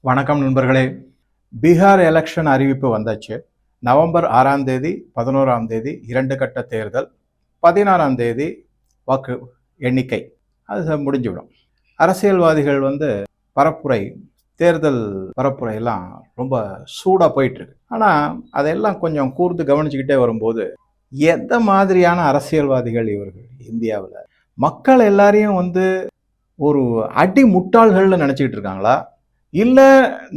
வணக்கம் நண்பர்களே. பீகார் எலெக்ஷன் அறிவிப்பு வந்தாச்சு. நவம்பர் ஆறாம் தேதி பதினோராம் தேதி இரண்டு கட்ட தேர்தல் பதினாறாம் தேதி வாக்கு எண்ணிக்கை. அது முடிஞ்சுவிடும். அரசியல்வாதிகள் வந்து பரப்புரை தேர்தல் பரப்புரையெல்லாம் ரொம்ப சூடாக போயிட்டுருக்கு. ஆனால் அதெல்லாம் கொஞ்சம் கூர்ந்து கவனிச்சுக்கிட்டே வரும்போது எந்த மாதிரியான அரசியல்வாதிகள் இவர்கள் இந்தியாவில்? மக்கள் எல்லாரையும் வந்து ஒரு அடி முட்டாள்கள்னு நினச்சிக்கிட்டு இருக்காங்களா? இல்லை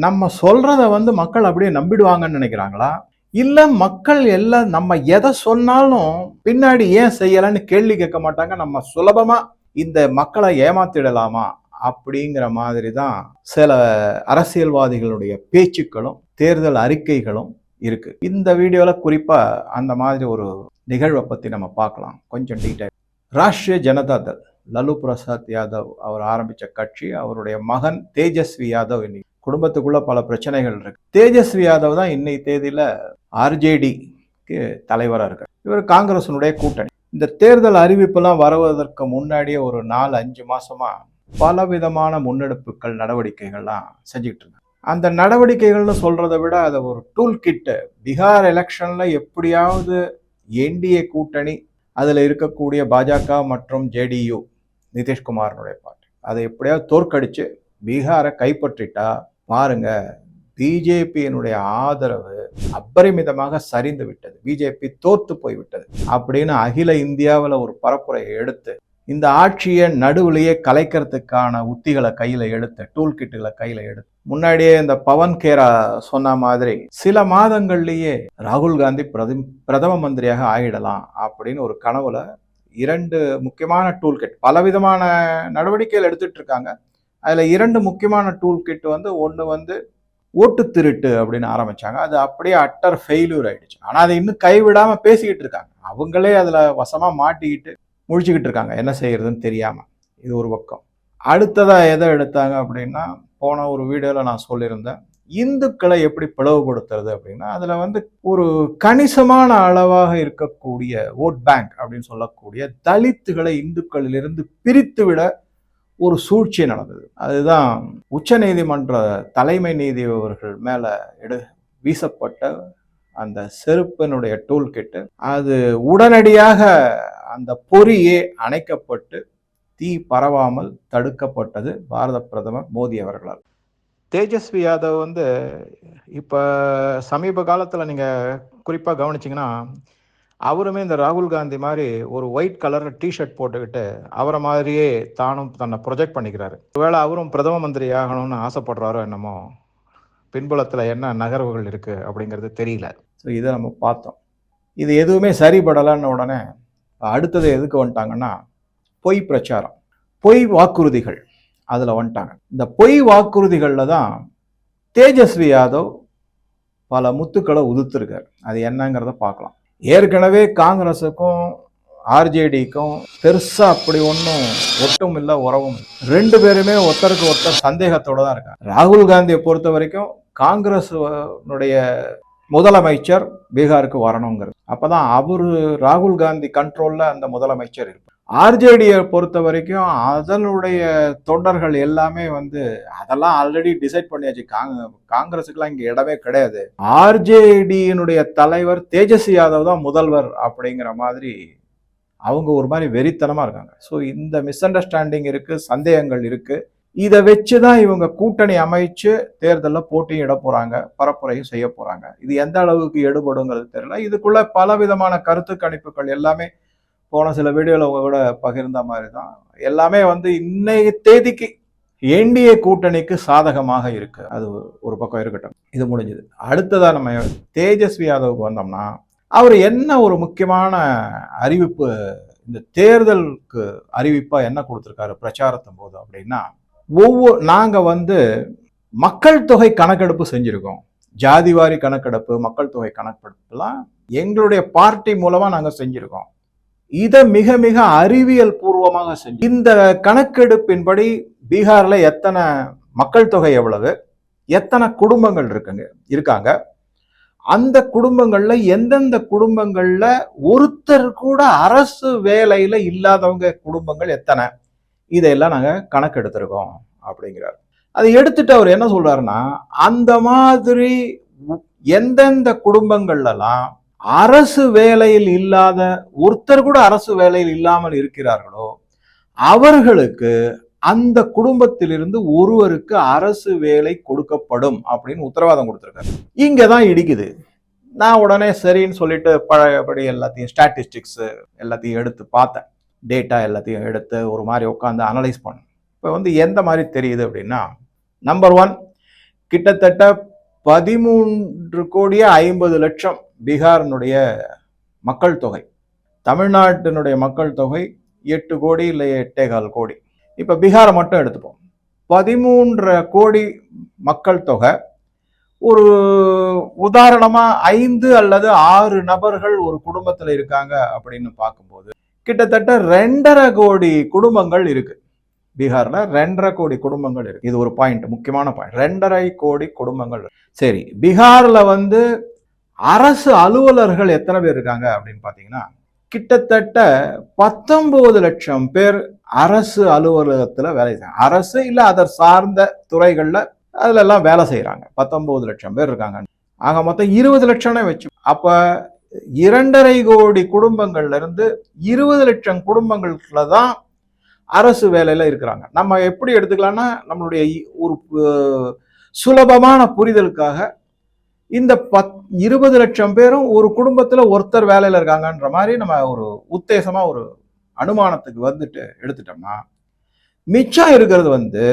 நம்ம சொல்றத வந்து மக்கள் அப்படியே நம்பிடுவாங்கன்னு நினைக்கிறாங்களா? இல்லை மக்கள் எல்லாம் நம்ம எதை சொன்னாலும் பின்னாடி ஏன் செய்யலைன்னு கேள்வி கேட்க மாட்டாங்க. நம்ம சுலபமா இந்த மக்களை ஏமாத்திடலாமா? அப்படிங்கிற மாதிரி தான் சில அரசியல்வாதிகளுடைய பேச்சுக்களும் தேர்தல் அறிக்கைகளும் இருக்கு. இந்த வீடியோவில் குறிப்பாக அந்த மாதிரி ஒரு நிகழ்வை பற்றி நம்ம பார்க்கலாம். கொஞ்சம் டீட்டெயில் ராஷ்டிரிய ஜனதா தள். லலு பிரசாத் யாதவ் அவர் ஆரம்பித்த கட்சி அவருடைய மகன் தேஜஸ்வி யாதவ் இன்னைக்கு. குடும்பத்துக்குள்ள பல பிரச்சனைகள் இருக்கு. தேஜஸ்வி யாதவ் தான் இன்னைக்கு தேதியில் ஆர்ஜேடிக்கு தலைவராக இருக்கார். இவர் காங்கிரஸினுடைய கூட்டணி. இந்த தேர்தல் அறிவிப்பெல்லாம் வருவதற்கு முன்னாடியே ஒரு நாலு அஞ்சு மாசமா பல விதமான முன்னெடுப்புகள் நடவடிக்கைகள்லாம் செஞ்சுக்கிட்டு இருந்தாங்க அந்த நடவடிக்கைகள்னு சொல்றதை விட அதை ஒரு டூல் கிட்டு பீகார் எலெக்ஷன்ல எப்படியாவது என்டிஏ கூட்டணி அதில் இருக்கக்கூடிய பாஜக மற்றும் ஜேடியு நிதிஷ்குமாரனுடைய பார்ட்டி அதை எப்படியாவது தோற்கடிச்சு பீகாரை கைப்பற்றிட்டா பாருங்க பிஜேபியினுடைய ஆதரவு அபரிமிதமாக சரிந்து விட்டது. பிஜேபி தோத்து போய்விட்டது அப்படின்னு அகில இந்தியாவில் ஒரு பரப்புரையை எடுத்து இந்த ஆட்சியை நடுவுலையே கலைக்கிறதுக்கான உத்திகளை கையில் எடுத்து டூல் கிட்டுகளை கையில் எடுத்து முன்னாடியே இந்த பவன் கேரா சொன்ன மாதிரி சில மாதங்கள்லேயே ராகுல் காந்தி பிரதி பிரதம மந்திரியாக ஆயிடலாம் அப்படின்னு ஒரு கனவுல இரண்டு முக்கியமான டூல் கிட் பலவிதமான நடவடிக்கைகள் எடுத்துட்டு இருக்காங்க அதில் இரண்டு முக்கியமான டூல் கிட் வந்து ஒன்று வந்து ஓட்டு திருட்டு அப்படின்னு ஆரம்பிச்சாங்க. அது அப்படியே அட்டர் ஃபெயிலியூர் ஆயிடுச்சு. ஆனால் அதை இன்னும் கைவிடாமல் பேசிக்கிட்டு இருக்காங்க. அவங்களே அதில் வசமாக மாட்டிக்கிட்டு முழிச்சுக்கிட்டு இருக்காங்க. என்ன செய்யறதுன்னு தெரியாமல் இது ஒரு பக்கம். அடுத்ததாக எதை எடுத்தாங்க அப்படின்னா போன ஒரு வீடியோவில் நான் சொல்லியிருந்தேன். இந்துக்களை எப்படி பிளவுபடுத்துறது அப்படின்னா அதில் வந்து ஒரு கணிசமான அளவாக இருக்கக்கூடிய ஓட் பேங்க் அப்படின்னு சொல்லக்கூடிய தலித்துகளை இந்துக்களிலிருந்து பிரித்துவிட ஒரு சூழ்ச்சி நடந்தது. அதுதான் உச்ச நீதிமன்ற தலைமை நீதி அவர்கள் எடு வீசப்பட்ட அந்த செருப்பினுடைய டூல் கிட்டு அது உடனடியாக அந்த பொறியே அணைக்கப்பட்டு தீ பரவாமல் தடுக்கப்பட்டது பாரத பிரதமர் மோடி அவர்களால். தேஜஸ்வி யாதவ் வந்து இப்போ சமீப காலத்தில் நீங்கள் குறிப்பாக கவனிச்சிங்கன்னா அவருமே இந்த ராகுல் காந்தி மாதிரி ஒரு ஒயிட் கலர் டிஷர்ட் போட்டுக்கிட்டு அவரை மாதிரியே தானும் தன்னை ப்ரொஜெக்ட் பண்ணிக்கிறாரு. ஒருவேளை அவரும் பிரதம மந்திரி ஆகணும்னு ஆசைப்படுறாரோ என்னமோ பின்புலத்தில் என்ன நகர்வுகள் இருக்குது அப்படிங்கிறது தெரியல. ஸோ இதை நம்ம பார்த்தோம். இது எதுவுமே சரிபடலைன்னு உடனே அடுத்தது எதுக்கு வந்துட்டாங்கன்னா பொய் பிரச்சாரம். பொய் வாக்குறுதிகள். அதில் வந்துட்டாங்க. இந்த பொய் வாக்குறுதிகளில் தான் தேஜஸ்வி யாதவ் பல முத்துக்களை உதுத்துருக்காரு அது என்னங்கிறத பார்க்கலாம். ஏற்கனவே காங்கிரஸுக்கும் ஆர்ஜேடிக்கும் பெருசாக அப்படி ஒன்றும் ஒட்டும் இல்லை உறவும் ரெண்டு பேருமே ஒருத்தருக்கு ஒருத்தர் சந்தேகத்தோடு தான் இருக்காங்க. ராகுல் காந்தியை பொறுத்த வரைக்கும் காங்கிரஸுடைய முதலமைச்சர் பீகாருக்கு வரணுங்கிறது. அப்போ தான் அவர் ராகுல் காந்தி கண்ட்ரோலில் அந்த முதலமைச்சர் இருப்பார். ஆர்ஜேடியை பொறுத்த வரைக்கும் அதனுடைய தொண்டர்கள் எல்லாமே வந்து அதெல்லாம் ஆல்ரெடி டிசைட் பண்ணியாச்சு. காங்க காங்கிரஸுக்குலாம் இங்கே இடமே கிடையாது. ஆர்ஜேடியினுடைய தலைவர் தேஜஸ்வி யாதவ் தான் முதல்வர் அப்படிங்கிற மாதிரி அவங்க ஒரு மாதிரி வெறித்தனமாக இருக்காங்க. ஸோ இந்த மிஸ் அண்டர்ஸ்டாண்டிங் இருக்குது சந்தேகங்கள் இருக்குது இதை வச்சு தான் இவங்க கூட்டணி அமைச்சு தேர்தலில் போட்டியும் இட போகிறாங்க பரப்புரையும் செய்ய போகிறாங்க இது எந்த அளவுக்கு எடுபடுங்கிறது தெரியல. இதுக்குள்ள பல விதமான கருத்து கணிப்புகள் எல்லாமே போன சில வீடியோவில் உங்க கூட பகிர்ந்த மாதிரி தான் எல்லாமே வந்து இன்னைய தேதிக்கு என்டிஏ கூட்டணிக்கு சாதகமாக இருக்கு. அது ஒரு பக்கம் இருக்கட்டும். இது முடிஞ்சது. அடுத்ததாக நம்ம தேஜஸ்வி யாதவுக்கு வந்தோம்னா அவர் என்ன ஒரு முக்கியமான அறிவிப்பு இந்த தேர்தலுக்கு அறிவிப்பாக என்ன கொடுத்துருக்காரு பிரச்சாரத்தின் போது அப்படின்னா ஒவ்வொரு நாங்கள் வந்து மக்கள் தொகை கணக்கெடுப்பு செஞ்சுருக்கோம். ஜாதிவாரி கணக்கெடுப்பு மக்கள் தொகை கணக்கெடுப்புலாம் எங்களுடைய பார்ட்டி மூலமாக நாங்கள் செஞ்சுருக்கோம். இதை மிக மிக அறிவியல் பூர்வமாக செஞ்சு இந்த கணக்கெடுப்பின்படி பீகார்ல எத்தனை மக்கள் தொகை எவ்வளவு? எத்தனை குடும்பங்கள் இருக்குங்க இருக்காங்க. அந்த குடும்பங்கள்ல எந்தெந்த குடும்பங்கள்ல ஒருத்தர் கூட அரசு வேலையில இல்லாதவங்க குடும்பங்கள் எத்தனை? இதையெல்லாம் நாங்க கணக்கெடுத்திருக்கோம் அப்படிங்கிறார். அதை எடுத்துட்டு அவர் என்ன சொல்றாருன்னா அந்த மாதிரி எந்தெந்த குடும்பங்கள்லாம் அரசு வேலையில் இல்லாத ஒருத்தர் கூட அரசு வேலையில் இல்லாமல் இருக்கிறார்களோ அவர்களுக்கு அந்த குடும்பத்திலிருந்து ஒருவருக்கு அரசு வேலை கொடுக்கப்படும் அப்படின்னு உத்தரவாதம் கொடுத்துருக்காரு. இங்கே தான் இடிக்குது. நான் உடனே சரின்னு சொல்லிட்டு பழையபடி எல்லாத்தையும் ஸ்டாட்டிஸ்டிக்ஸு எல்லாத்தையும் எடுத்து பார்த்தேன். டேட்டா எல்லாத்தையும் எடுத்து ஒரு மாதிரி உட்காந்து அனலைஸ் பண்ணேன். இப்போ வந்து எந்த மாதிரி தெரியுது அப்படின்னா நம்பர் ஒன் கிட்டத்தட்ட பதிமூன்று கோடியே ஐம்பது லட்சம் பீகாரினுடைய மக்கள் தொகை. தமிழ்நாட்டினுடைய மக்கள் தொகை எட்டு கோடி இல்லை எட்டேகால் கோடி. இப்போ பீகாரை மட்டும் எடுத்துப்போம். பதிமூன்றரை கோடி மக்கள் தொகை. ஒரு உதாரணமாக ஐந்து அல்லது ஆறு நபர்கள் ஒரு குடும்பத்தில் இருக்காங்க அப்படின்னு பார்க்கும்போது கிட்டத்தட்ட ரெண்டரை கோடி குடும்பங்கள் இருக்குது பீகாரில் ரெண்டரை கோடி குடும்பங்கள் இருக்கு. இது ஒரு பாயிண்ட் முக்கியமான பாயிண்ட் ரெண்டரை கோடி குடும்பங்கள் சரி பீகாரில் வந்து அரசு அலுவலர்கள் எத்தனை பேர் இருக்காங்க அப்படின்னு பார்த்தீங்கன்னா கிட்டத்தட்ட பத்தொம்போது லட்சம் பேர் அரசு அலுவலகத்தில் வேலை செய்யறாங்க அரசு இல்லை அதை சார்ந்த துறைகளில் அதிலெல்லாம் வேலை செய்கிறாங்க பத்தொம்போது லட்சம் பேர் இருக்காங்க. ஆக மொத்தம் இருபது லட்சம்னே வச்சு அப்போ இரண்டரை கோடி குடும்பங்கள்ல இருந்து இருபது லட்சம் குடும்பங்களில் தான் அரசு வேலையில் இருக்கிறாங்க. நம்ம எப்படி எடுத்துக்கலாம்னா நம்மளுடைய ஒரு சுலபமான புரிதலுக்காக இந்த பத் இருபது லட்சம் பேரும் ஒரு குடும்பத்தில் ஒருத்தர் வேலையில் இருக்காங்கன்ற மாதிரி நம்ம ஒரு உத்தேசமாக ஒரு அனுமானத்துக்கு வந்துட்டு எடுத்துட்டோம்னா மிச்சம் இருக்கிறது வந்து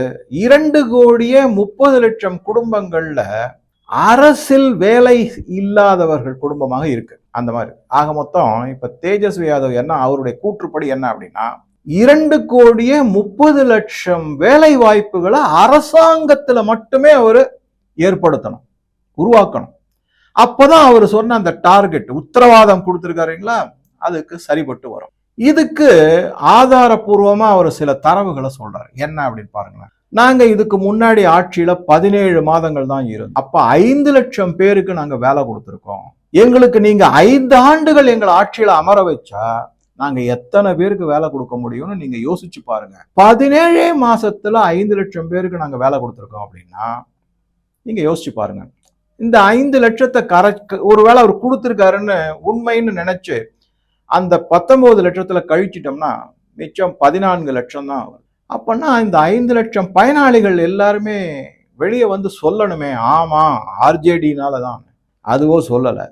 இரண்டு கோடியே முப்பது லட்சம் குடும்பங்களில் அரசில் வேலை இல்லாதவர்கள் குடும்பமாக இருக்கு. அந்த மாதிரி. ஆக மொத்தம் இப்போ தேஜஸ்வி யாதவ் என்ன அவருடைய கூற்றுப்படி என்ன அப்படின்னா இரண்டு கோடியே முப்பது லட்சம் வேலை வாய்ப்புகளை அரசாங்கத்துல மட்டுமே அவர் ஏற்படுத்தணும் உருவாக்கணும். அப்போதான் அவர் சொன்ன அந்த டார்கெட் உத்தரவாதம் கொடுத்துருக்காருங்களா அதுக்கு சரிபட்டு வரும். இதுக்கு ஆதாரபூர்வமாக அவர் சில தரவுகளை சொல்றாரு. என்ன அப்படின்னு பாருங்களேன். நாங்க இதுக்கு முன்னாடி ஆட்சியில பதினேழு மாதங்கள் தான் இருந்தோம். அப்போ ஐந்து லட்சம் பேருக்கு நாங்க வேலை கொடுத்துருக்கோம். எங்களுக்கு நீங்க ஐந்து ஆண்டுகள் எங்களை ஆட்சியில அமர வச்சா நாங்க எத்தனை பேருக்கு வேலை கொடுக்க முடியும்னு நீங்க யோசிச்சு பாருங்க. பதினேழே மாசத்துல ஐந்து லட்சம் பேருக்கு நாங்க வேலை கொடுத்துருக்கோம் அப்படின்னா நீங்க யோசிச்சு பாருங்க. இந்த ஐந்து லட்சத்தை கரை ஒருவேளை அவர் கொடுத்துருக்காருன்னு உண்மைன்னு நினைச்சு அந்த பத்தொன்பது லட்சத்துல கழிச்சிட்டோம்னா மிச்சம் பதினான்கு லட்சம் தான் வரும். அப்பன்னா இந்த ஐந்து லட்சம் பயனாளிகள் எல்லாருமே வெளியே வந்து சொல்லணுமே. ஆமா ஆர்ஜேடினால தான். அதுவோ சொல்லலை.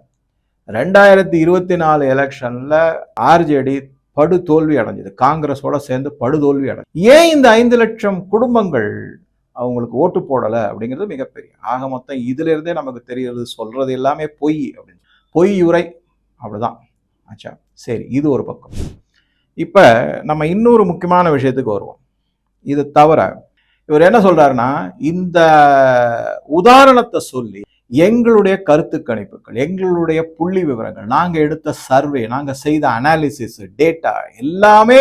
ரெண்டாயிரத்தி இருபத்தி நாலு எலெக்ஷன்ல ஆர்ஜேடி படு தோல்வி அடைஞ்சது. காங்கிரஸோட சேர்ந்து படு தோல்வி அடைஞ்சது ஏன் இந்த ஐந்து லட்சம் குடும்பங்கள் அவங்களுக்கு ஓட்டு போடலை அப்படிங்கிறது மிகப்பெரிய. ஆக மொத்தம் இதிலிருந்தே நமக்கு தெரியறது சொல்றது எல்லாமே பொய் அப்படின்னு. பொய் உரை அப்படிதான் ஆச்சா? சரி இது ஒரு பக்கம். இப்போ நம்ம இன்னொரு முக்கியமான விஷயத்துக்கு வருவோம். இது தவிர இவர் என்ன சொல்றாருன்னா இந்த உதாரணத்தை சொல்லி எங்களுடைய கருத்து கணிப்புகள் எங்களுடைய புள்ளி விவரங்கள் நாங்கள் எடுத்த சர்வே நாங்கள் செய்த அனாலிசிஸ் டேட்டா எல்லாமே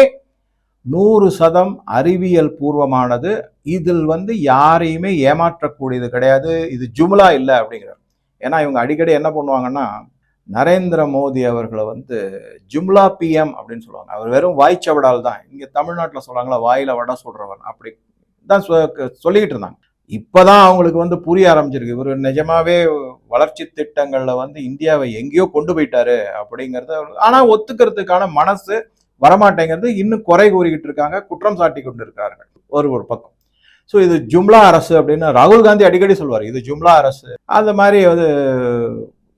நூறு சதம் அறிவியல் பூர்வமானது. இதில் வந்து யாரையுமே ஏமாற்றக்கூடியது கிடையாது. இது ஜும்லா இல்லை அப்படிங்கிறார். ஏன்னா இவங்க அடிக்கடி என்ன பண்ணுவாங்கன்னா நரேந்திர மோடி அவர்களை வந்து ஜும்லா பிஎம் அப்படின்னு சொல்லுவாங்க. அவர் வெறும் வாய்ச்சவடால் தான். இங்கே தமிழ்நாட்டில் சொல்றாங்களா வாயில வடை சொல்றவர் அப்படி தான் சொல்லிக்கிட்டு இருந்தாங்க. இப்போதான் அவங்களுக்கு வந்து புரிய ஆரம்பிச்சிருக்கு. இவர் நிஜமாவே வளர்ச்சி திட்டங்களில் வந்து இந்தியாவை எங்கேயோ கொண்டு போயிட்டாரு அப்படிங்கறத ஆனால் ஒத்துக்கிறதுக்கான மனசு வரமாட்டேங்கிறது இன்னும் குறை கூறிக்கிட்டு இருக்காங்க. குற்றம் சாட்டி கொண்டு இருக்கிறார்கள் ஒரு ஒரு பக்கம். ஸோ இது ஜும்லா அரசு அப்படின்னு ராகுல் காந்தி அடிக்கடி சொல்வார். இது ஜும்லா அரசு. அந்த மாதிரி வந்து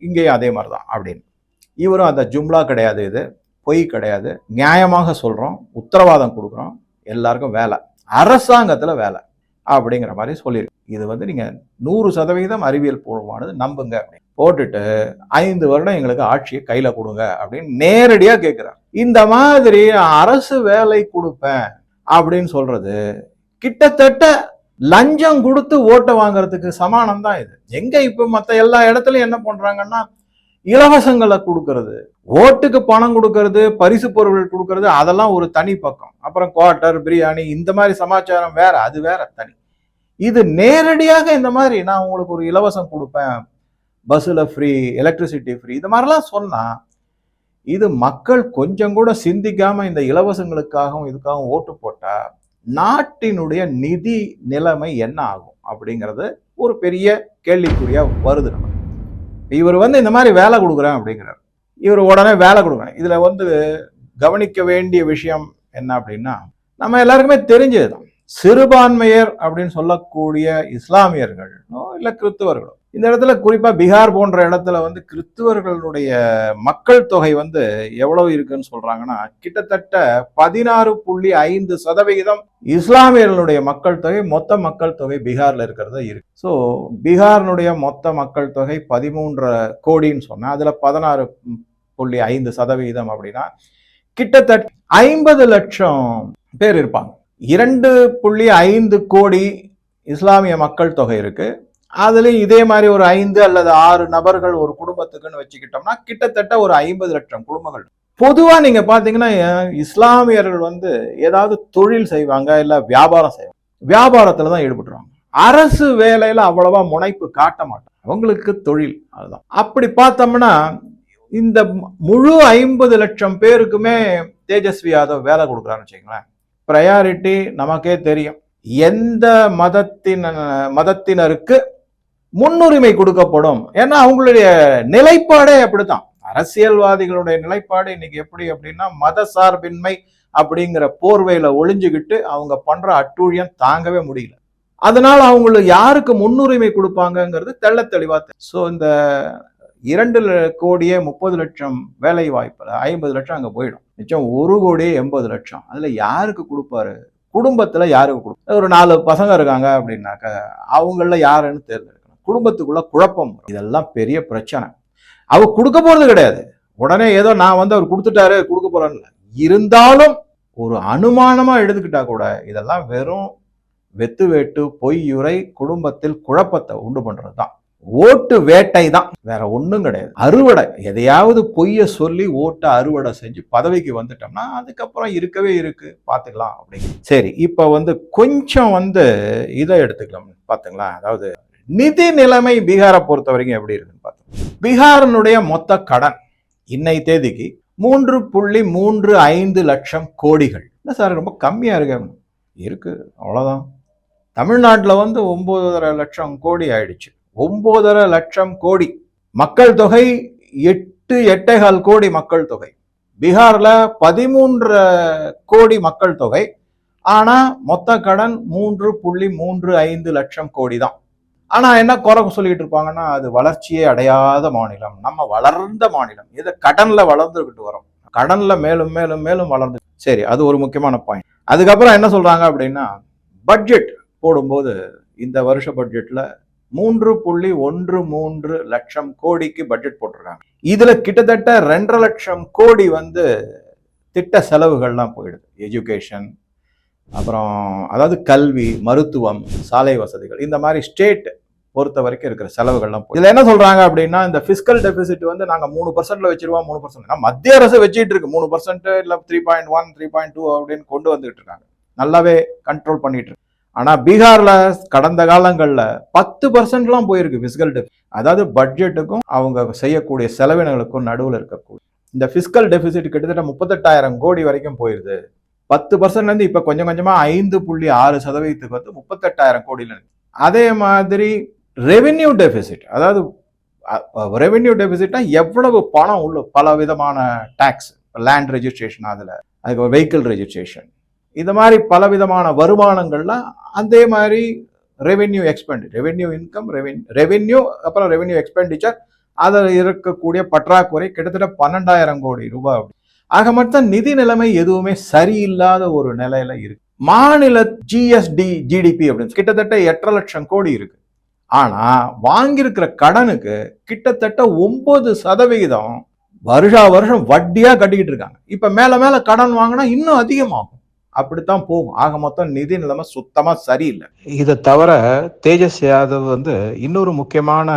இங்கேயும் அதே மாதிரி தான் அப்படின்னு. இவரும் அந்த ஜும்லா கிடையாது இது. பொய் கிடையாது. நியாயமாக சொல்கிறோம் உத்தரவாதம் கொடுக்குறோம். எல்லாருக்கும் வேலை. அரசாங்கத்தில் வேலை. அப்படிங்கிற மாதிரி சொல்லியிருக்கு இது வந்து நீங்கள் நூறு சதவீதம் அறிவியல் பூர்வமானது நம்புங்க அப்படின்னு. போட்டுட்டு ஐந்து வருடம் எங்களுக்கு ஆட்சியை கையில் கொடுங்க அப்படின்னு நேரடியாக கேட்குறாங்க இந்த மாதிரி அரசு வேலை கொடுப்பேன் அப்படின்னு சொல்றது கிட்டத்தட்ட லஞ்சம் கொடுத்து ஓட்டை வாங்குறதுக்கு சமானம் தான் இது. எங்க இப்போ மற்ற எல்லா இடத்துலையும் என்ன பண்றாங்கன்னா இலவசங்களை கொடுக்கறது ஓட்டுக்கு பணம் கொடுக்கறது பரிசு பொருள்கள் கொடுக்கறது அதெல்லாம் ஒரு தனி பக்கம். அப்புறம் குவார்ட்டர் பிரியாணி இந்த மாதிரி சமாச்சாரம் வேற அது வேற தனி. இது நேரடியாக இந்த மாதிரி நான் உங்களுக்கு ஒரு இலவசம் கொடுப்பேன். பஸ்ஸில் ஃப்ரீ எலக்ட்ரிசிட்டி ஃப்ரீ இது மாதிரிலாம் சொன்னால் இது மக்கள் கொஞ்சம் கூட சிந்திக்காமல் இந்த இலவசங்களுக்காகவும் இதுக்காகவும் ஓட்டு போட்டால் நாட்டினுடைய நிதி நிலைமை என்ன ஆகும் அப்படிங்கிறது ஒரு பெரிய கேள்விக்குறியாக வருது நமக்கு. இவர் வந்து இந்த மாதிரி வேலை கொடுக்குறேன் அப்படிங்கிறார். இவர் உடனே வேலை கொடுக்குறேன். இதுல வந்து கவனிக்க வேண்டிய விஷயம் என்ன அப்படின்னா நம்ம எல்லாருக்குமே தெரிஞ்சதுதான். சிறுபான்மையர் அப்படின்னு சொல்லக்கூடிய இஸ்லாமியர்களோ இல்ல கிறிஸ்துவர்களோ இந்த இடத்துல குறிப்பாக பீகார் போன்ற இடத்துல வந்து கிறிஸ்துவர்களுடைய மக்கள் தொகை வந்து எவ்வளவு இருக்குன்னு சொல்றாங்கன்னா கிட்டத்தட்ட பதினாறு புள்ளி ஐந்து சதவிகிதம் இஸ்லாமியர்களுடைய மக்கள் தொகை மொத்த மக்கள் தொகை பீகாரில் இருக்கிறது இருக்கு. ஸோ பீகாரினுடைய மொத்த மக்கள் தொகை பதிமூன்று கோடின்னு சொன்னேன் அதில் பதினாறு புள்ளி ஐந்து சதவிகிதம் அப்படின்னா கிட்டத்தட்ட ஐம்பது லட்சம் பேர் இருப்பாங்க. இரண்டு புள்ளி ஐந்து கோடி இஸ்லாமிய மக்கள் தொகை இருக்குது அதுலேயும் இதே மாதிரி ஒரு ஐந்து அல்லது ஆறு நபர்கள் ஒரு குடும்பத்துக்குன்னு வச்சுக்கிட்டோம்னா கிட்டத்தட்ட ஒரு ஐம்பது லட்சம் குடும்பங்கள். பொதுவாக நீங்கள் பார்த்தீங்கன்னா இஸ்லாமியர்கள் வந்து ஏதாவது தொழில் செய்வாங்க இல்லை வியாபாரம் செய்வாங்க. வியாபாரத்தில் தான் ஈடுபட்டுருவாங்க. அரசு வேலையில் அவ்வளவா முனைப்பு காட்ட மாட்டாங்க. அவங்களுக்கு தொழில் அதுதான். அப்படி பார்த்தோம்னா இந்த முழு ஐம்பது லட்சம் பேருக்குமே தேஜஸ்வி யாதவ் வேலை கொடுக்குறான்னு வச்சுங்களேன் ப்ரையாரிட்டி நமக்கே தெரியும். எந்த மதத்தின மதத்தினருக்கு முன்னுரிமை கொடுக்கப்படும். ஏன்னா அவங்களுடைய நிலைப்பாடே அப்படித்தான். அரசியல்வாதிகளுடைய நிலைப்பாடு இன்னைக்கு எப்படி அப்படின்னா மத சார்பின்மை அப்படிங்கிற போர்வையில ஒளிஞ்சுக்கிட்டு அவங்க பண்ற அட்டூழியம் தாங்கவே முடியல. அதனால அவங்களுக்கு யாருக்கு முன்னுரிமை கொடுப்பாங்கங்கிறது தெள்ள தெளிவா ஸோ இந்த இரண்டு கோடியே முப்பது லட்சம் வேலை வாய்ப்புல ஐம்பது லட்சம் அங்கே போயிடும். மிச்சம் ஒரு கோடியே எண்பது லட்சம். அதில் யாருக்கு கொடுப்பாரு? குடும்பத்தில் யாருக்கு கொடுப்பாரு ஒரு நாலு பசங்க இருக்காங்க அப்படின்னாக்க அவங்கள யாருன்னு தெரியல. குடும்பத்துக்குள்ள குழப்பம் இதெல்லாம் பெரிய பிரச்சனை. அவர் கொடுக்க போறது கிடையாது. உடனே ஏதோ நான் வந்து அவர் கொடுத்துட்டாரு கொடுக்க போறேன்னு இருந்தாலும் ஒரு அனுமானமா எடுத்துக்கிட்டா கூட இதெல்லாம் வெறும் வெத்து வேட்டு பொய்யுரை குடும்பத்தில் குழப்பத்தை உண்டு பண்றதுதான். ஓட்டு வேட்டை தான் வேற ஒன்றும் கிடையாது. அறுவடை. எதையாவது பொய்ய சொல்லி ஓட்டை அறுவடை செஞ்சு பதவிக்கு வந்துட்டோம்னா அதுக்கப்புறம் இருக்கவே இருக்கு. பார்த்துக்கலாம் அப்படின்னு. சரி இப்போ வந்து கொஞ்சம் வந்து இதை எடுத்துக்கலாம். பார்த்துங்களா அதாவது நிதி நிலைமை பீகாரை பொறுத்த வரைக்கும் எப்படி இருக்குன்னு பார்த்தோம். பீகாரினுடைய மொத்த கடன் இன்னை தேதிக்கு மூன்று புள்ளி மூன்று ஐந்து லட்சம் கோடிகள். என்ன சார் ரொம்ப கம்மியாக இருக்கு? இருக்கு அவ்வளோதான் தமிழ்நாட்டில் வந்து ஒம்பதரை லட்சம் கோடி ஆயிடுச்சு. ஒம்பதரை லட்சம் கோடி. மக்கள் தொகை எட்டு எட்டேகால் கோடி மக்கள் தொகை. பீகாரில் பதிமூன்று கோடி மக்கள் தொகை. ஆனால் மொத்த கடன் மூன்று புள்ளி மூன்று ஐந்து லட்சம் கோடி தான் ஆனா என்ன குறை சொல்லிக்கிட்டு இருப்பாங்கன்னா அது வளர்ச்சியே அடையாத மாநிலம். நம்ம வளர்ந்த மாநிலம். இதை கடன்ல வளர்ந்துகிட்டு வரோம். கடன்ல மேலும் மேலும் மேலும் வளர்ந்து. சரி அது ஒரு முக்கியமான பாயிண்ட் அதுக்கப்புறம் என்ன சொல்றாங்க அப்படின்னா பட்ஜெட் போடும்போது இந்த வருஷ பட்ஜெட்ல மூன்று புள்ளி ஒன்று மூன்று லட்சம் கோடிக்கு பட்ஜெட் போட்டிருக்காங்க. இதுல கிட்டத்தட்ட ரெண்டரை லட்சம் கோடி வந்து திட்ட செலவுகள்லாம் போயிடுது. எஜுகேஷன் அப்புறம் அதாவது கல்வி மருத்துவம் சாலை வசதிகள் இந்த மாதிரி ஸ்டேட் பொறுத்த வரைக்கும் இருக்கிற செலவுகள்லாம் இதில் என்ன சொல்கிறாங்க அப்படின்னா இந்த ஃபிஸ்கல் டெபிசிட் வந்து நாங்கள் மூணு பர்சன்ட்ல வச்சிருவோம் மூணு பர்சன்ட் மத்திய அரசு வச்சுட்டு இருக்கு. மூணு பர்சன்ட் இல்லை three point one three point two அப்படின்னு கொண்டு வந்துகிட்டு இருக்காங்க. நல்லாவே கண்ட்ரோல் பண்ணிட்டு இருக்கு. ஆனால் பீகாரில் கடந்த காலங்களில் பத்து பர்சன்ட்லாம் போயிருக்கு ஃபிஸ்கல் டெபிசிட் அதாவது பட்ஜெட்டுக்கும் அவங்க செய்யக்கூடிய செலவினங்களுக்கும் நடுவில் இருக்கக்கூடிய. இந்த ஃபிஸ்கல் டெபிசிட் கிட்டத்தட்ட முப்பத்தெட்டாயிரம் கோடி வரைக்கும் போயிருது. பத்து பர்சன்ட்ல இருந்து இப்ப கொஞ்சம் கொஞ்சமா ஐந்து புள்ளி ஆறு சதவீதத்துக்கு வந்து முப்பத்தெட்டாயிரம் கோடியில அதே மாதிரி ரெவென்யூ டெபிசிட் அதாவது ரெவென்யூ டெபிசிட்னா எவ்வளவு பணம் உள்ள பல விதமான டேக்ஸ் லேண்ட் ரெஜிஸ்ட்ரேஷன் அதில் அதுக்கு வெஹிக்கிள் ரெஜிஸ்ட்ரேஷன் இந்த மாதிரி பல விதமான வருமானங்கள்லாம் அதே மாதிரி revenue expend revenue income reven revenue அப்புறம் ரெவென்யூ எக்ஸ்பெண்டிச்சர் அதில் இருக்கக்கூடிய பற்றாக்குறை கிட்டத்தட்ட பன்னெண்டாயிரம் கோடி ரூபாய் அப்படி. ஆக மொத்தம் நிதி நிலைமை எதுவுமே சரியில்லாத ஒரு நிலையில இருக்கு. மாநில ஜிஎஸ்டி ஜிடிபி அப்படின்னு கிட்டத்தட்ட எட்டரை லட்சம் கோடி இருக்கு. ஆனா வாங்கியிருக்கிற கடனுக்கு கிட்டத்தட்ட ஒன்பது சதவிகிதம் வருஷா வருஷம் வட்டியா கட்டிக்கிட்டு இருக்காங்க. இப்ப மேல மேல கடன் வாங்கினா இன்னும் அதிகமாகும். அப்படித்தான் போகும். ஆக மொத்தம் நிதி நிலைமை சுத்தமா சரியில்லை. இதை தவிர தேஜஸ் யாதவ் வந்து இன்னொரு முக்கியமான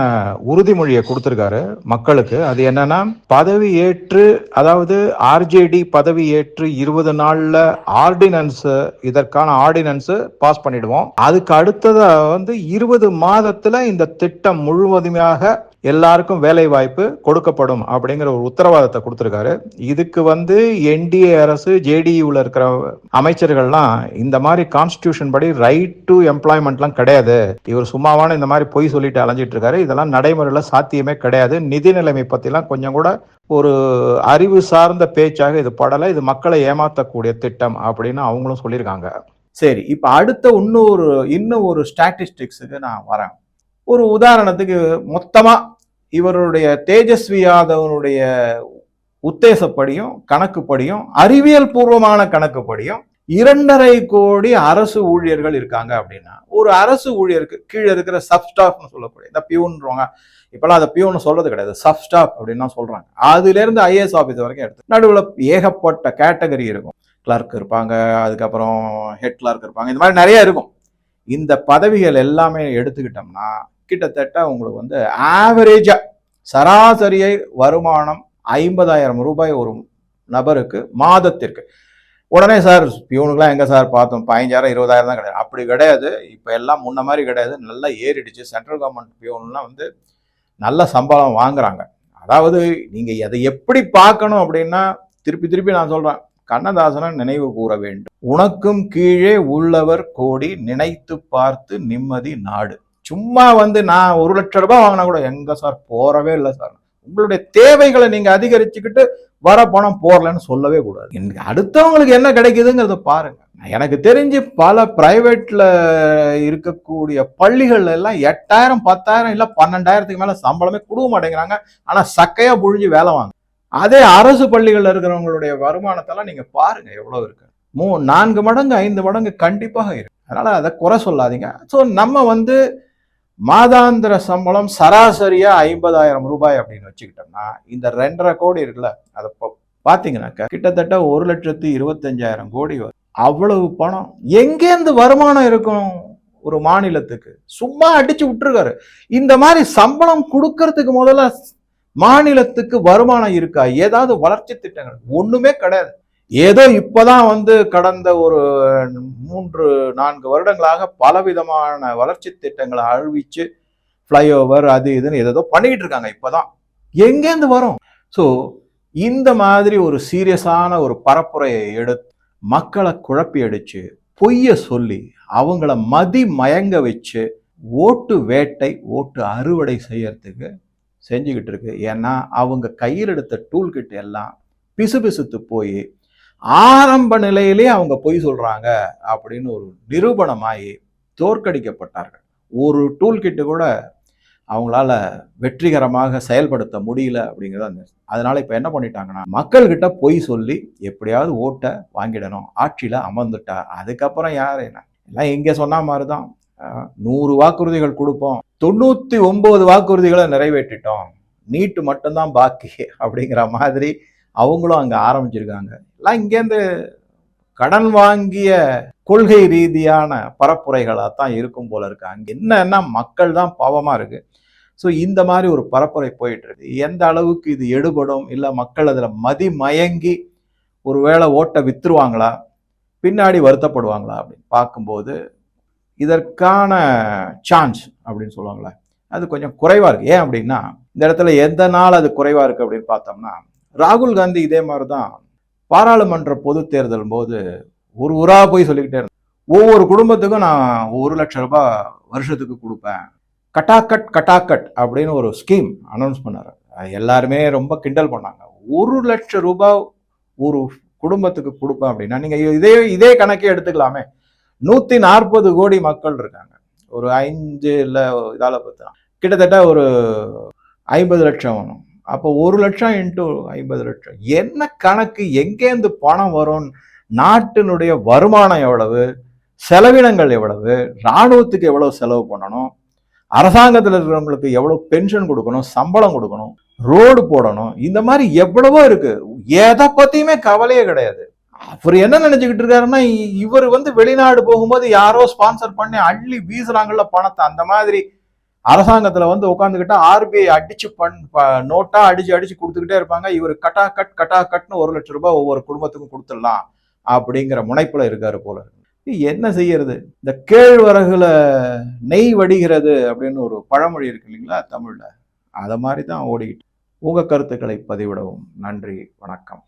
உறுதிமொழியை கொடுத்திருக்காரு மக்களுக்கு. அது என்னன்னா பதவி ஏற்று அதாவது ஆர்ஜேடி பதவி ஏற்று இருபது நாள்ல ஆர்டினன்ஸ் இதற்கான ஆர்டினன்ஸ் பாஸ் பண்ணிடுவோம். அதுக்கு அடுத்ததா வந்து இருபது மாதத்துல இந்த திட்டம் முழுவதுமையாக எல்லாருக்கும் வேலை வாய்ப்பு கொடுக்கப்படும் அப்படிங்கிற ஒரு உத்தரவாதத்தை கொடுத்திருக்காரு. இதுக்கு வந்து என்டிஏ அரசு ஜேடியூல இருக்கிற அமைச்சர் அமைச்சர்கள்லாம் இந்த மாதிரி கான்ஸ்டியூஷன் படி ரைட் டு எம்ப்ளாய்மெண்ட்லாம் கிடையாது. இவர் சும்மாவான இந்த மாதிரி பொய் சொல்லிட்டு அலைஞ்சிட்டு இருக்காரு. இதெல்லாம் நடைமுறையில் சாத்தியமே கிடையாது. நிதி நிலைமை பற்றிலாம் கொஞ்சம் கூட ஒரு அறிவு சார்ந்த பேச்சாக இது படலை. இது மக்களை ஏமாற்றக்கூடிய திட்டம் அப்படின்னு அவங்களும் சொல்லியிருக்காங்க. சரி இப்போ அடுத்த இன்னொரு இன்னும் ஒரு ஸ்டாட்டிஸ்டிக்ஸுக்கு நான் வரேன். ஒரு உதாரணத்துக்கு மொத்தமாக இவருடைய தேஜஸ்வி யாதவனுடைய உத்தேசப்படியும் கணக்குப்படியும் அறிவியல் பூர்வமான கணக்குப்படியும் இரண்டரை கோடி அரசு ஊழியர்கள் இருக்காங்க அப்படின்னா ஒரு அரசு ஊழியருக்கு கீழே இருக்கிற சப்ஸ்டாஃப்னு சொல்லக்கூடிய இந்த பியூன்றாங்க இப்பெல்லாம் அதை பியூன்னு சொல்றது கிடையாது. சப்ஸ்டாஃப் அப்படின்னு தான் சொல்றாங்க. அதுலேருந்து ஐஏஎஸ் ஆஃபீஸ் வரைக்கும் எடுத்து நடுவில் ஏகப்பட்ட கேட்டகரி இருக்கும். கிளர்க் இருப்பாங்க அதுக்கப்புறம் ஹெட் கிளர்க் இருப்பாங்க. இந்த மாதிரி நிறைய இருக்கும். இந்த பதவிகள் எல்லாமே எடுத்துக்கிட்டோம்னா கிட்டத்தட்ட உங்களுக்கு வந்து ஆவரேஜா சராசரியை வருமானம் ஐம்பதாயிரம் ரூபாய் ஒரு நபருக்கு மாதத்திற்கு. உடனே சார் பியூனுக்குலாம் எங்கே சார் பார்த்தோம்? பதினஞ்சாயிரம் இருபதாயிரம் தான் கிடையாது. அப்படி கிடையாது. இப்போ எல்லாம் முன்ன மாதிரி கிடையாது. நல்லா ஏறிடுச்சு. சென்ட்ரல் கவர்மெண்ட் பியூன்லாம் வந்து நல்ல சம்பளம் வாங்குறாங்க. அதாவது நீங்கள் அதை எப்படி பார்க்கணும் அப்படின்னா திருப்பி திருப்பி நான் சொல்கிறேன் கண்ணதாசனை நினைவு கூற வேண்டும். உனக்கும் கீழே உள்ளவர் கோடி நினைத்து பார்த்து நிம்மதி நாடு. சும்மா வந்து நான் ஒரு லட்ச ரூபாய் வாங்கினா கூட எங்க சார் போறவே இல்லை சார். உங்களுடைய தேவைகளை நீங்க அதிகரிச்சுக்கிட்டு வர பணம் போறலன்னு சொல்லவே கூடாது. எனக்கு அடுத்தவங்களுக்கு என்ன கிடைக்குதுங்கிறத பாருங்க. எனக்கு தெரிஞ்சு பல பிரைவேட்ல இருக்கக்கூடிய பள்ளிகள்ல எல்லாம் எட்டாயிரம் பத்தாயிரம் இல்ல பன்னெண்டாயிரத்துக்கு மேல சம்பளமே கொடுக்க மாட்டேங்கிறாங்க. ஆனா சக்கையா புழிஞ்சு வேலை வாங்க. அதே அரசு பள்ளிகள்ல இருக்கிறவங்களுடைய வருமானத்தெல்லாம் நீங்க பாருங்க எவ்வளவு இருக்கு. மூ நான்கு மடங்கு ஐந்து மடங்கு கண்டிப்பாக இருக்கு. அதனால அதை குறை சொல்லாதீங்க. ஸோ நம்ம வந்து மாதாந்திர சம்பளம் சராசரியா ஐம்பதாயிரம் ரூபாய் அப்படின்னு வச்சுக்கிட்டோம்னா இந்த ரெண்டரை கோடி இருக்குல்ல அதை பார்த்தீங்கன்னாக்கா கிட்டத்தட்ட ஒரு லட்சத்து இருபத்தஞ்சாயிரம் கோடி வரும் அவ்வளவு பணம். எங்கேருந்து வருமானம் இருக்கும் ஒரு மாநிலத்துக்கு? சும்மா அடிச்சு விட்டுருக்காரு. இந்த மாதிரி சம்பளம் கொடுக்கறதுக்கு முதல்ல மாநிலத்துக்கு வருமானம் இருக்கா? ஏதாவது வளர்ச்சி திட்டங்கள். ஒண்ணுமே கிடையாது. ஏதோ இப்போதான் வந்து கடந்த ஒரு மூன்று நான்கு வருடங்களாக பலவிதமான வளர்ச்சி திட்டங்களை அழிவிச்சு ஃப்ளைஓவர் அது இதுன்னு ஏதோ பண்ணிக்கிட்டு இருக்காங்க இப்போதான். எங்கேருந்து வரும்? ஸோ இந்த மாதிரி ஒரு சீரியஸான ஒரு பரப்புரையை எடுத்து மக்களை குழப்பி அடிச்சு பொய்ய சொல்லி அவங்கள மதி மயங்க வச்சு ஓட்டு வேட்டை ஓட்டு அறுவடை செய்யறதுக்கு செஞ்சுக்கிட்டு இருக்கு. ஏன்னா அவங்க கையில் எடுத்த டூல் கிட் எல்லாம் பிசுபிசுத்து போய் ஆரம்ப நிலையிலே அவங்க பொய் சொல்றாங்க அப்படின்னு ஒரு நிரூபணமாகி தோற்கடிக்கப்பட்டார்கள். ஒரு டூல் கிட்டு கூட அவங்களால வெற்றிகரமாக செயல்படுத்த முடியல அப்படிங்கிறத அந்த அதனால இப்போ என்ன பண்ணிட்டாங்கன்னா மக்கள்கிட்ட பொய் சொல்லி எப்படியாவது ஓட்டை வாங்கிடணும். ஆட்சியில் அமர்ந்துட்டா அதுக்கப்புறம் யார்? என்ன எல்லாம் எங்கே சொன்ன மாதிரிதான். தான் நூறு வாக்குறுதிகள் கொடுப்போம். தொண்ணூற்றி ஒம்பது வாக்குறுதிகளை நிறைவேற்றிட்டோம். நீட்டு மட்டும்தான் பாக்கி அப்படிங்கிற மாதிரி அவங்களும் அங்கே ஆரம்பிச்சிருக்காங்க. எல்லாம் இங்கேருந்து கடன் வாங்கிய கொள்கை ரீதியான பரப்புரைகளாக தான் இருக்கும் போல இருக்கு. அங்கே என்னன்னா மக்கள் தான் பாவமாக இருக்கு. ஸோ இந்த மாதிரி ஒரு பரப்புரை போயிட்டுருக்கு. எந்த அளவுக்கு இது எடுபடும்? இல்லை மக்கள் அதில் மதிமயங்கி ஒரு வேளை ஓட்டை விற்றுருவாங்களா பின்னாடி வருத்தப்படுவாங்களா? அப்படின்னு பார்க்கும்போது இதற்கான சான்ஸ் அப்படின்னு சொல்லுவாங்களே அது கொஞ்சம் குறைவாக இருக்குது ஏன் அப்படின்னா இந்த இடத்துல எந்த நாள் அது குறைவாக இருக்குது அப்படின்னு பார்த்தோம்னா ராகுல் காந்தி இதே மாதிரி தான் பாராளுமன்ற பொது தேர்தல் போது ஒரு ஊரா போய் சொல்லிக்கிட்டே இருந்தேன் ஒவ்வொரு குடும்பத்துக்கும் நான் ஒரு லட்சம் ரூபாய் வருஷத்துக்கு கொடுப்பேன். கட்டாக்கட் கட்டாக்கட் அப்படின்னு ஒரு ஸ்கீம் அனௌன்ஸ் பண்ணார். எல்லாருமே ரொம்ப கிண்டல் பண்ணாங்க. ஒரு லட்சம் ரூபாய் ஒரு குடும்பத்துக்கு கொடுப்பேன் அப்படின்னா நீங்கள் இதே இதே கணக்கே எடுத்துக்கலாமே. நூற்றி நாற்பது கோடி மக்கள் இருக்காங்க. ஒரு ஐந்து இல்லை இதால் பார்த்தா கிட்டத்தட்ட ஒரு ஐம்பது லட்சம் வேணும். அப்போ ஒரு லட்சம் இன்ட்டு ஐம்பது லட்சம். என்ன கணக்கு? எங்கேருந்து பணம் வரும்? நாட்டினுடைய வருமானம் எவ்வளவு? செலவினங்கள் எவ்வளவு? இராணுவத்துக்கு எவ்வளவு செலவு பண்ணணும்? அரசாங்கத்தில் இருக்கிறவங்களுக்கு எவ்வளோ பென்ஷன் கொடுக்கணும்? சம்பளம் கொடுக்கணும்? ரோடு போடணும்? இந்த மாதிரி எவ்வளவோ இருக்கு. எதை பத்தியுமே கவலையே கிடையாது. அவர் என்ன நினைச்சுக்கிட்டு இருக்காருன்னா இவர் வந்து வெளிநாடு போகும்போது யாரோ ஸ்பான்சர் பண்ணி அள்ளி வீசுறாங்கல்ல பணத்தை. அந்த மாதிரி அரசாங்கத்துல வந்து உட்காந்துக்கிட்டா ஆர்பிஐ அடிச்சு பண் ப- நோட்டா அடிச்சு அடிச்சு கொடுத்துக்கிட்டே இருப்பாங்க. இவர் கட்டா கட் கட்டா கட்னு ஒரு லட்சம் ரூபாய் ஒவ்வொரு குடும்பத்துக்கும் கொடுத்துடலாம் அப்படிங்கிற முனைப்புல இருக்காரு போல என்ன செய்யறது? இந்த கேழ்வரகுல நெய் வடிகிறது அப்படின்னு ஒரு பழமொழி இருக்கு இல்லைங்களா தமிழ்ல? அதை மாதிரி தான் ஓடிக்கிட்டு உங்க கருத்துக்களை பதிவிடவும். நன்றி. வணக்கம்.